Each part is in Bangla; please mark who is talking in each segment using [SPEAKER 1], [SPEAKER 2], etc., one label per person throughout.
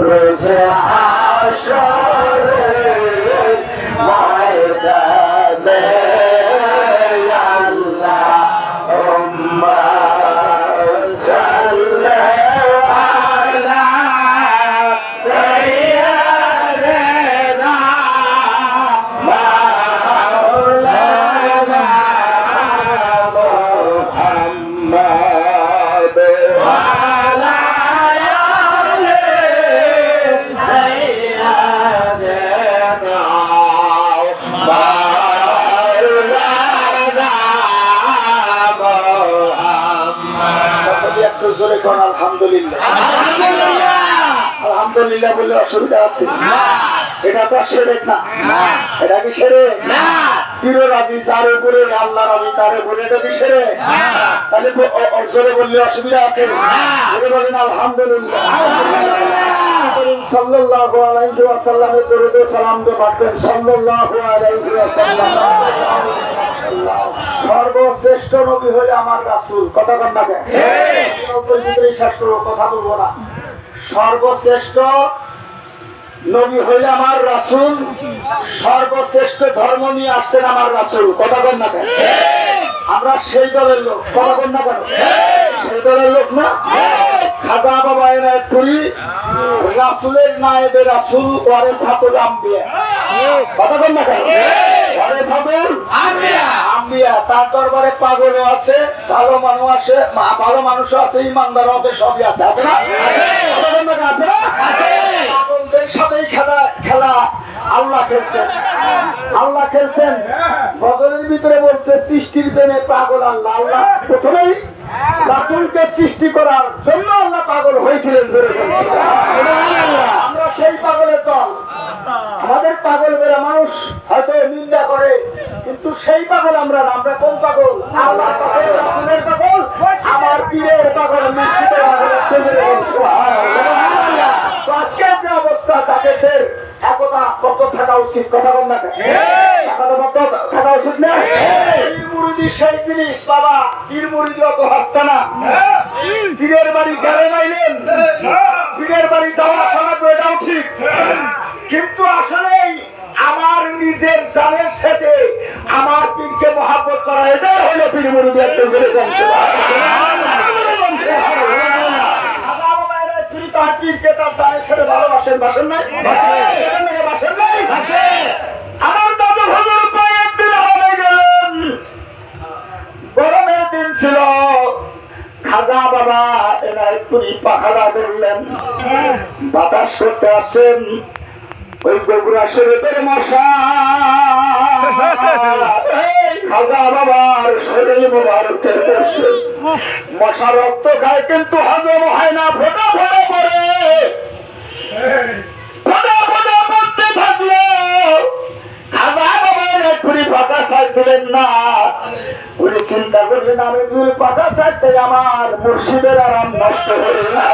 [SPEAKER 1] রোজ আসরে ময়দানে আল্লাহুম্মা সাল্লি আলা আলহামদুলিল্লাহ। বললে বলে অসুবিধা আছে। এটা তো সেরে না। এটা কি সেরে? পীর রাজি যার উপরে আল্লাহ রাজি তার উপরে এটা কি তাহলে ব- অ- অ- জোরে বললে অসুবিধা আছে। জোরে বলেন আলহামদুলিল্লাহ। সাল্লাল্লাহু আলাইহি ওয়াসাল্লামের দরুদ সালাম দিয়ে পাঠবেন সাল্লাল্লাহু আলাইহি ওয়াসাল্লাম। সর্বশ্রেষ্ঠ নবী হলে আমার রাসূল। কথা কন? না শেষ করব, কথা বলব না। সর্বশ্রেষ্ঠ নবী হইলে আমার রাসুল সর্বশ্রেষ্ঠ ধর্ম নিয়ে আসছেন আমার রাসুল কথা বল না কেন? আমরা সেই দলের লোক। কন না কেন? সেই দলের লোক না? খাজা বাবা এনায়ত করি রাসূলের নায়েবে রাসূল ওয়ারে সাতুল আম্বিয়া। কথা কন না কেন? ওয়ারে সাতুল আম্বিয়া। তার দরবারে পাগলও আছে ভালো মানুষ আছে ভালো মানুষও আছে আছে সবই আছে। আছে না? কথা কন না আছে না? পাগলদের সাথেই খেলা খেলা আল্লাহ খেলছেন। আল্লাহ খেলছেন। গজলের ভিতরে বলছে সৃষ্টির প্রেমে পাগল আল্লাহ আল্লাহ প্রথমেই রাসুলকে সৃষ্টি করার জন্য আল্লাহ পাগল হয়েছিলেন আমরা সেই পাগলের দল। আমাদের পাগল বেরা মানুষ হয়তো নিন্দা করে কিন্তু সেই পাগল আমরা না। আমরা কোন পাগল? আল্লাহ পাগল রাসুলের পাগল। আমার পীরের পাগল পাগল একটু জোরে বলুন, সুবহানাল্লাহ। তো আজকের যে অবস্থা জাকেতের একতা থাকা উচিত কথা বল না কেন? থাকা উচিত না? পীর সেই জিনিস বাবা। পীর অত হাসতা না। পীরের বাড়ি গেলে নাইলেন। পীরের বাড়ি যাওয়া আসা লাগবে এটাও ঠিক। কিন্তু আসলেই আমার নিজের জানের সাথে আমার পীরকে মহাব্বত করা এটাই হলো পীর মুরিদি একটা জোরে তার পীরকে তার জানের সাথে ভালোবাসেন বাসেন নাই? বাসেন। নাই আমার দাদু হুজুর পায়ের একদিন হবে গেলেন। গরমের দিন ছিল। খাজা বাবা এরা এক্ষুনি পাখাড়া ধরলেন বাতাস করতে আসেন ওই বগুড়া শরীফের মশা খাজা বাবার শরীর মোবারকের পড়ছে মশা রক্ত খায়, কিন্তু হজম হয় না, ফোটা ফোটা পড়ে। ফোটা ফোটা পড়তে থাকল। খাজা বাবার এক্ষুনি ফাঁকা সাইড দিলেন না। উনি চিন্তা করলেন, আমি যদি পাকা চাইতে আমার মুর্শিদের আরাম নষ্ট হয়ে যাবে।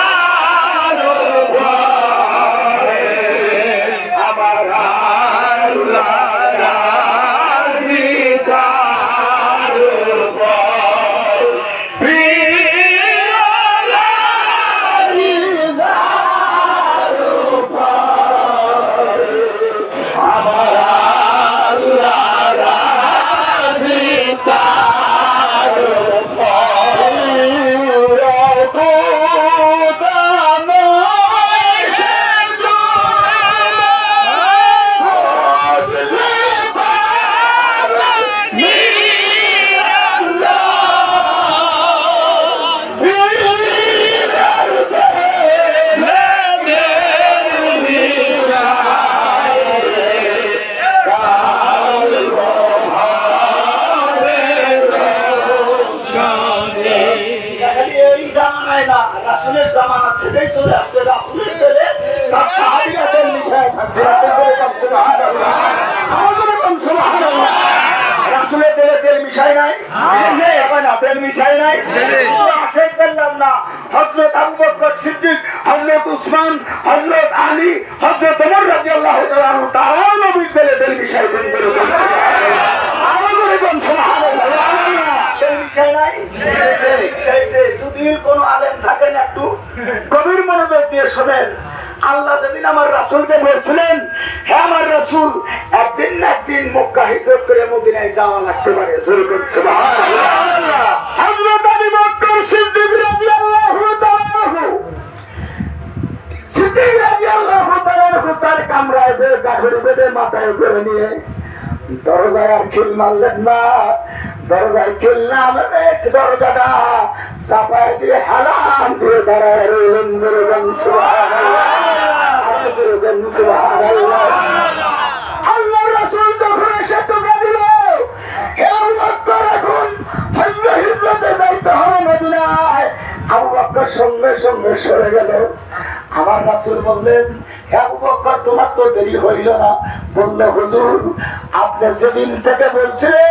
[SPEAKER 1] নাই। নাই। না। আবু বকর সিদ্দিক উসমান আলী ওমর রাদিয়াল্লাহু তাআলা তারাও নবীর তেলে তেল মিশাইছেন যেরকম সুবহানাল্লাহ। মিশায় নাই মিশাইছে যদি কোনো আলেম একটু, গভীর মনোযোগ দিয়ে আল্লাহ যেদিন আমার রাসূলকে বলছিলেন, হে আমার রাসূল, একদিন না একদিন মক্কা হিজরত করে মদিনায় যাওয়া লাগতে পারে। যেরকম সুবহানাল্লাহ। হযরত আবু বকর সিদ্দিক রাদিয়াল্লাহু যে মাথায় করে নিয়ে, দরজায় আর খিল মারলেন না। দরজায় না মেরে দরজাটা চাপায় দিয়ে হালাম দিয়ে দাঁড়ায় রইলেন আবু বকর সঙ্গে সঙ্গে সরে গেল। আমার বললেন তোমার তো দেরি হইল না। আপনি সেদিন থেকে বলছিলেন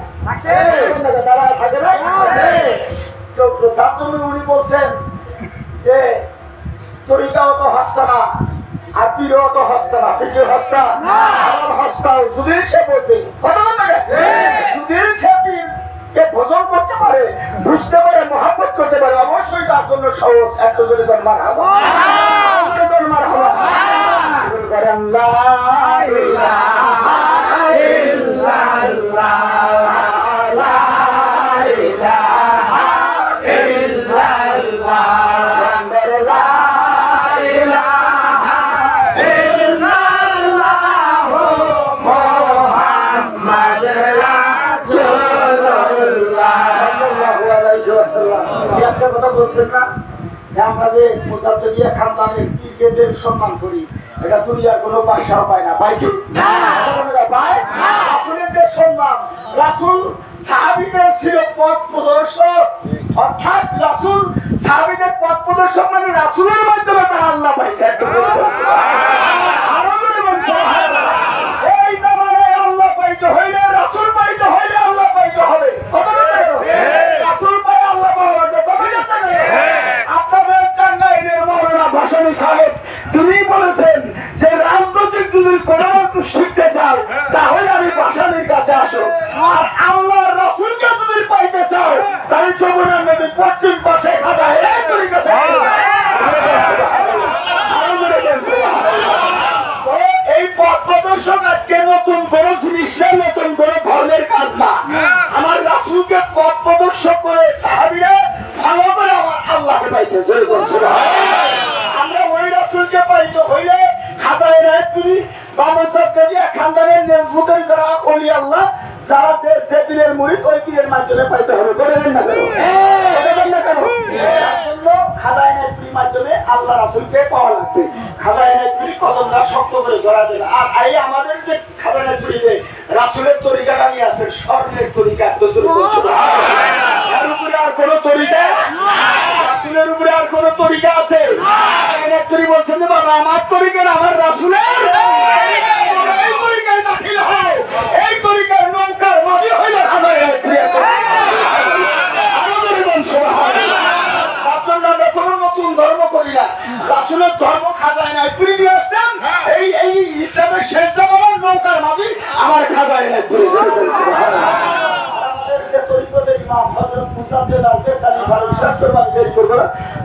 [SPEAKER 1] তারা ভোজন করতে পারে বুঝতে পারে মহাব্বত করতে পারে অবশ্যই তার জন্য সহজ এত জোরে হবা দরমার হবা ইলাহা বলছেন না যে আমরা যে খানদানের কি সম্মান করি এটা দুনিয়ার কোনো বাসাও পায় না। কি? পায়? যে সম্মান রাসুল সাহাবিদের ছিল পথ প্রদর্শক। অর্থাৎ রাসুল সাহাবিদের পথ প্রদর্শক মানে রাসুলের মাধ্যমে তারা আল্লাহ পাইছে একটু বলতে পারছি না। আরও জোরে বলছি, সুবহানাল্লাহ। এই জামানায় আল্লাহ পাইতে হইলে রাসূল পাইতে হইলে আল্লাহ পাইতে হবে কথা বলতে হবে? রাসূল পাই আল্লাহ পাওয়া লাগবে কথা বলতে হবে? আপনাদের টাঙ্গাইলের মৌলানা ভাসানী সাহেব, তিনি বলেছেন যে রাজনৈতিক যদি কোনো মানুষ শিখতে চাও তাহলে আমি বাসানির কাছে আসো আর আল্লাহ রসুলকে যদি পাইতে চাও, তাহলে যমুনার নদী পশ্চিম পাশে খাদা
[SPEAKER 2] মাধ্যমে পাইতে হবে। দেন না কেন? দেন না কেন? খাদায় নেত্রীর মাধ্যমে আল্লাহ রাসুলকে পাওয়া লাগবে। খাদায় নেত্রী কদমটা শক্ত করে ধরা আর এই আমাদের যে খাদায় নেত্রী যে রাসুলের তরিকাটা নিয়ে আসেন স্বর্ণের তরিকা তো এর উপরে আর কোনো তরিকা? রাসুলের উপরে আর কোনো তরিকা আছে? নেত্রী বলছেন যে বাবা আমার তরিকা না, আমার রাসুলের এই তরিকায় দাখিল হও এই তরিকার নৌকার মাঝে হইলে খাদায় নেত্রী আমাদের বংশ তার জন্য আমরা কোনো নতুন ধর্ম করি না রাসুলের ধর্ম খাজায় নাই তুই নিয়ে আসছেন এই এই ইসলামের শেষ জামানার নৌকার মাঝি আমার খাজায় নাই তুই আমাদের যে তরিকতের ইমাম হযরত মুসাদ্দেদ আল-বেসালি ফারুক শেষ করব আমি দেরি করব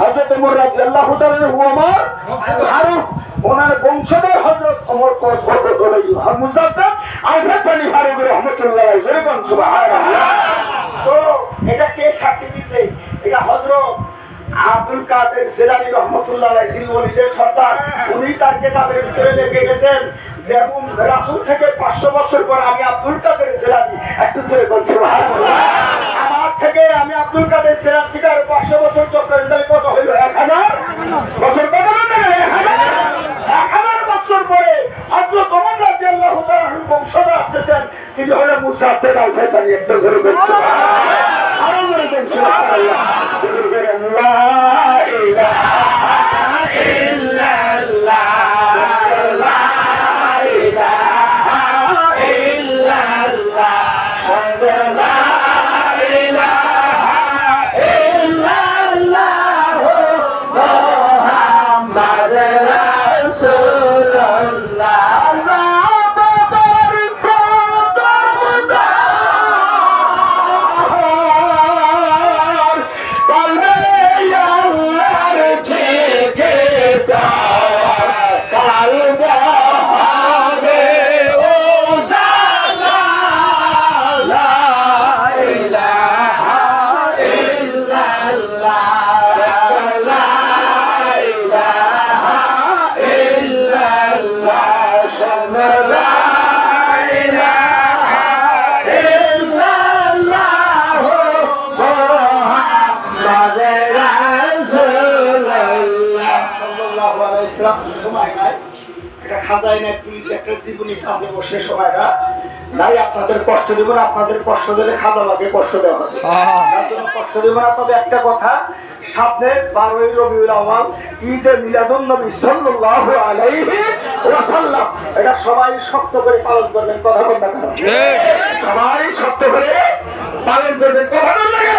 [SPEAKER 2] হযরত ওমর তাআলা আনহু ওমর ফারুক ওনার বংশধর হযরত ওমর মুসাদ্দেদ আল-বেসালি ফারুক রহমতুল্লাহ আলাই বলবেন সুবহানাল্লাহ। তো এটা কে সাক্ষী দিছে? এটা হযরত আব্দুল কাদের জেলানি রহমতুল্লাহ ওলিদের সর্দার। উনি তার কেতাবের ভিতরে লিখে গেছেন, যেমন রাসূল থেকে 500 বছর পর আমি আব্দুল কাদের জেলানি। একটু ছেড়ে বলছি থেকে আমি আব্দুল কাদের সেরা থেকে পাঁচশো 500 বছর চক্রের দিলে কত হইল 1000 বছর কত এক হাজার। বছর পরে হযরত ওমর রাদিয়াল্লাহু তাআলা বংশধর আসতেছেন, তিনি হলেন মুসা আব্দুল আল-ফেসানি একটু নাই পুলিশ একটা জীবনী কাঁদে বসে সময়টা নাই আপনাদের কষ্ট দেব না আপনাদের কষ্ট দিলে খাজা লাগে কষ্ট দেওয়া হবে। তার জন্য কষ্ট দেব না তবে একটা কথা সামনে বারোই রবিউল আওয়াল ঈদে মিলাদুন নবী সাল্লাল্লাহু আলাইহি ওয়াসাল্লাম। এটা সবাই শক্ত করে পালন করবেন কথা বল না সবাই শক্ত করে পালন করবেন কথা বল না কেন?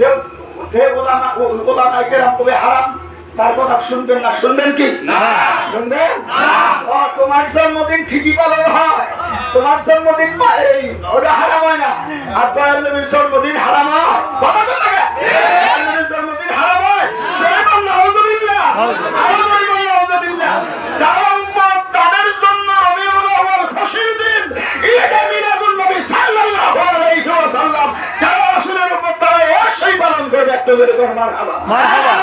[SPEAKER 2] যে যে ওলামা ওলামা কেরাম কবে হারাম তার কথা শুনবেন না শুনবেন কি? শুনবেন? ও তোমার জন্মদিন ঠিকই পালন হয়। তোমার জন্মদিন এই ওটা হারাম হয় না। আর দয়াল নবীর জন্মদিন হারাম হয়। কথা জন্মদিন হারাম হয়। মারহাবা মারহাবা